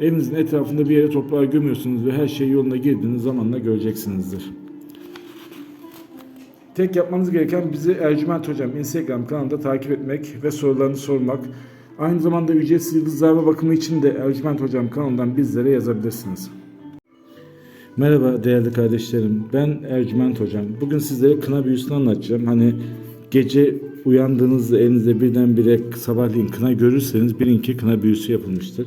evinizin etrafında bir yere toprağa gömüyorsunuz ve her şey yoluna girdiğiniz zamanla göreceksinizdir. Tek yapmanız gereken bizi Ercüment Hocam Instagram kanalında takip etmek ve sorularını sormak. Aynı zamanda ücretsiz yıldızlarla bakımı için de Ercüment Hocam kanalından bizlere yazabilirsiniz. Merhaba değerli kardeşlerim. Ben Ercüment Hocam. Bugün sizlere kına büyüsünü anlatacağım. Hani gece uyandığınızda elinizde birdenbire sabahleyin kına görürseniz bilin ki kına büyüsü yapılmıştır.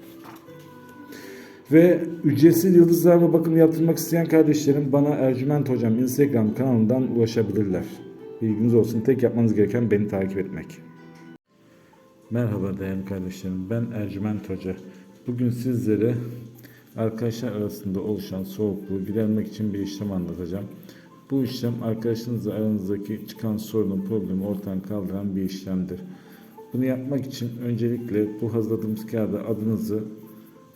Ve ücretsiz yıldızlarla bakım yaptırmak isteyen kardeşlerim bana Ercüment Hocam Instagram kanalından ulaşabilirler. Bilginiz olsun. Tek yapmanız gereken beni takip etmek. Merhaba değerli kardeşlerim. Ben Ercüment Hoca. Bugün sizlere arkadaşlar arasında oluşan soğukluğu gidermek için bir işlem anlatacağım. Bu işlem arkadaşınızla aranızdaki çıkan sorunu, problemi ortadan kaldıran bir işlemdir. Bunu yapmak için öncelikle bu hazırladığımız kağıda adınızı,